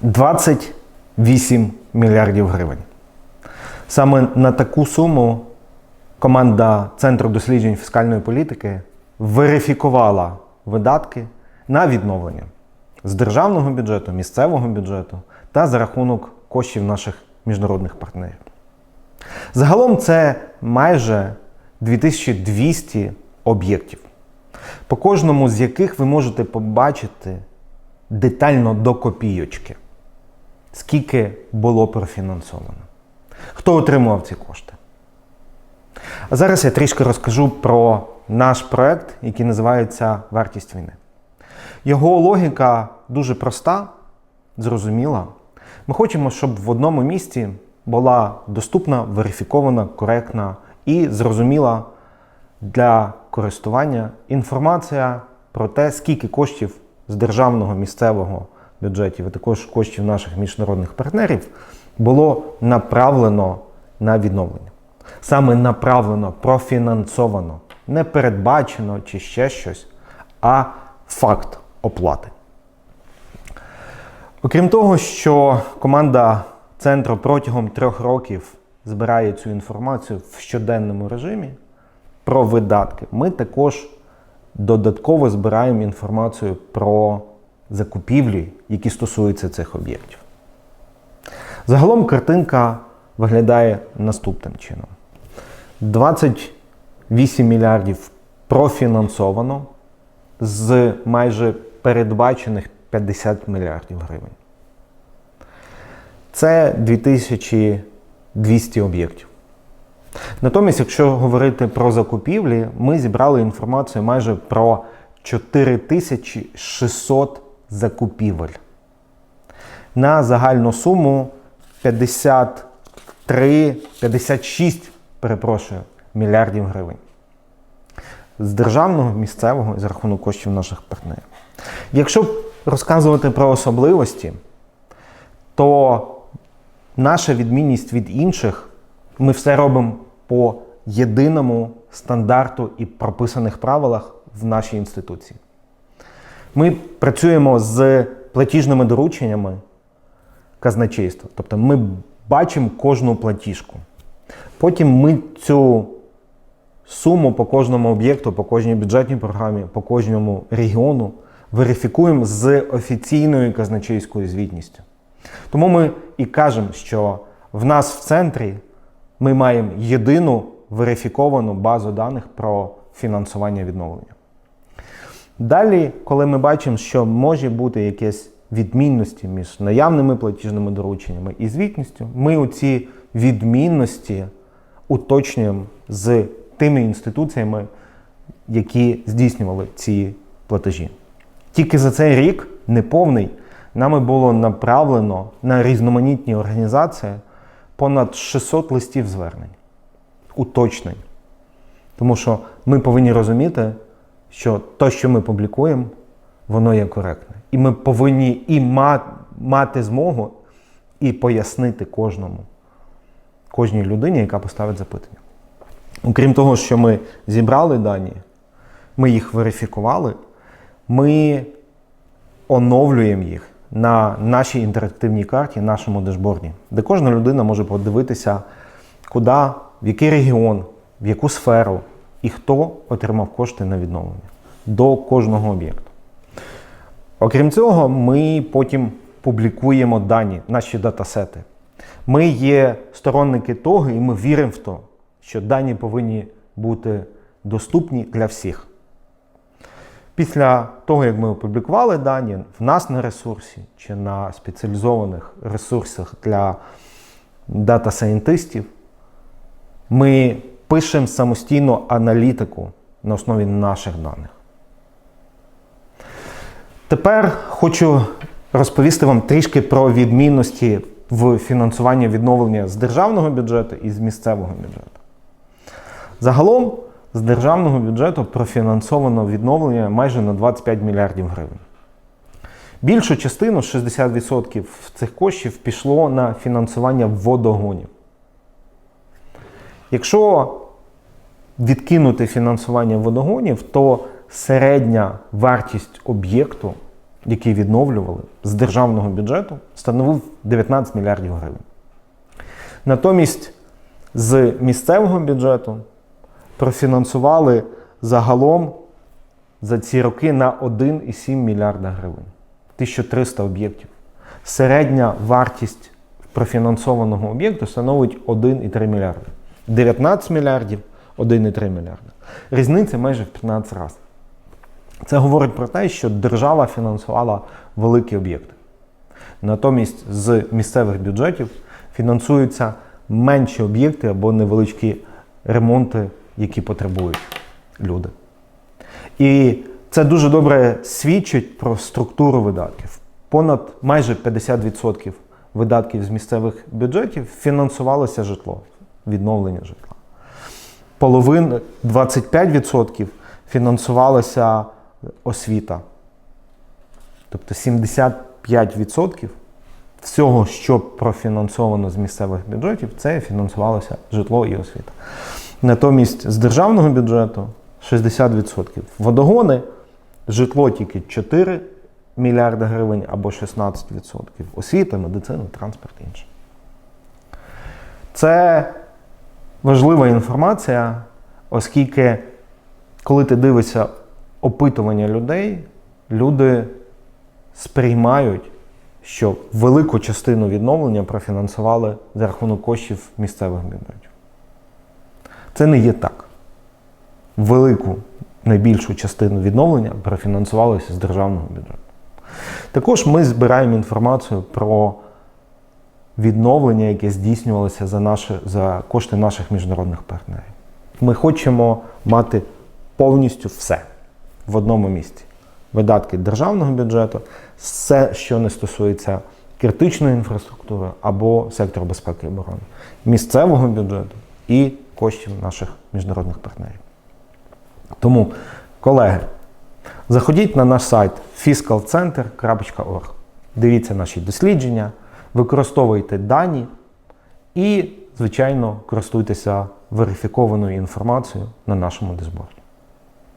28 мільярдів гривень. Саме на таку суму команда Центру досліджень фіскальної політики верифікувала видатки на відновлення з державного бюджету, місцевого бюджету та за рахунок коштів наших міжнародних партнерів. Загалом це майже 2200 об'єктів, по кожному з яких ви можете побачити детально до копійочки, скільки було профінансовано, хто отримував ці кошти. А зараз я трішки розкажу про наш проект, який називається Вартість війни. Його логіка дуже проста, зрозуміла. Ми хочемо, щоб в одному місці була доступна, верифікована, коректна і зрозуміла для користування інформація про те, скільки коштів з державного місцевого бюджетів, а також коштів наших міжнародних партнерів було направлено на відновлення. Саме направлено, профінансовано, не передбачено чи ще щось, а факт оплати. Окрім того, що команда центру протягом трьох років збирає цю інформацію в щоденному режимі про видатки, ми також додатково збираємо інформацію про закупівлі, які стосуються цих об'єктів. Загалом картинка виглядає наступним чином: 28 мільярдів профінансовано з майже передбачених 50 мільярдів гривень. Це 2200 об'єктів. Натомість, якщо говорити про закупівлі, ми зібрали інформацію майже про 4600 закупівель на загальну суму 53, 56, перепрошую, мільярдів гривень. З державного, місцевого і за рахунок коштів наших партнерів. Якщо розказувати про особливості, то наша відмінність від інших, ми все робимо по єдиному стандарту і прописаних правилах в нашій інституції. Ми працюємо з платіжними дорученнями казначейства. Тобто ми бачимо кожну платіжку. Потім ми цю суму по кожному об'єкту, по кожній бюджетній програмі, по кожному регіону верифікуємо з офіційною казначейською звітністю. Тому ми і кажемо, що в нас в центрі ми маємо єдину верифіковану базу даних про фінансування відновлення. Далі, коли ми бачимо, що може бути якесь відмінності між наявними платіжними дорученнями і звітністю, ми оці відмінності уточнюємо з тими інституціями, які здійснювали ці платежі. Тільки за цей рік неповний нами було направлено на різноманітні організації понад 600 листів звернень, уточнень. Тому що ми повинні розуміти, що те, що ми публікуємо, воно є коректне. І ми повинні і мати змогу і пояснити кожному, кожній людині, яка поставить запитання. Окрім того, що ми зібрали дані, ми їх верифікували, ми оновлюємо їх на нашій інтерактивній карті, нашому дешборді, де кожна людина може подивитися, куди, в який регіон, в яку сферу і хто отримав кошти на відновлення до кожного об'єкту. Окрім цього, ми потім публікуємо дані, наші датасети. Ми є сторонники того, і ми віримо в те, що дані повинні бути доступні для всіх. Після того, як ми опублікували дані, в нас на ресурсі чи на спеціалізованих ресурсах для дата-сайентистів, ми пишемо самостійну аналітику на основі наших даних. Тепер хочу розповісти вам трішки про відмінності в фінансуванні відновлення з державного бюджету і з місцевого бюджету. Загалом з державного бюджету профінансовано відновлення майже на 25 мільярдів гривень. Більшу частину 60% цих коштів пішло на фінансування водогонів. Якщо відкинути фінансування водогонів, то середня вартість об'єкту які відновлювали з державного бюджету, становив 19 мільярдів гривень. Натомість з місцевого бюджету профінансували загалом за ці роки на 1,7 мільярда гривень. 1300 об'єктів. Середня вартість профінансованого об'єкту становить 1,3 мільярда. 19 мільярдів, 1,3 мільярда. Різниця майже в 15 разів. Це говорить про те, що держава фінансувала великі об'єкти. Натомість з місцевих бюджетів фінансуються менші об'єкти або невеличкі ремонти, які потребують люди. І це дуже добре свідчить про структуру видатків. Понад майже 50% видатків з місцевих бюджетів фінансувалося житло, відновлення житла. Половина 25% фінансувалася освіта. Тобто 75% всього, що профінансовано з місцевих бюджетів, це фінансувалося житло і освіта. Натомість з державного бюджету 60%. Водогони, житло тільки 4 мільярди гривень або 16%. Освіта, медицина, транспорт інше. Це важлива інформація, оскільки, коли ти дивишся опитування людей, люди сприймають, що велику частину відновлення профінансували за рахунок коштів місцевих бюджетів. Це не є так. Велику найбільшу частину відновлення профінансувалося з державного бюджету. Також ми збираємо інформацію про відновлення, яке здійснювалося за, наші, за кошти наших міжнародних партнерів. Ми хочемо мати повністю все в одному місці. Видатки державного бюджету, все, що не стосується критичної інфраструктури або сектору безпеки і оборони, місцевого бюджету і коштів наших міжнародних партнерів. Тому, колеги, заходіть на наш сайт fiscalcenter.org, дивіться наші дослідження, використовуйте дані і, звичайно, користуйтеся верифікованою інформацією на нашому дисборді.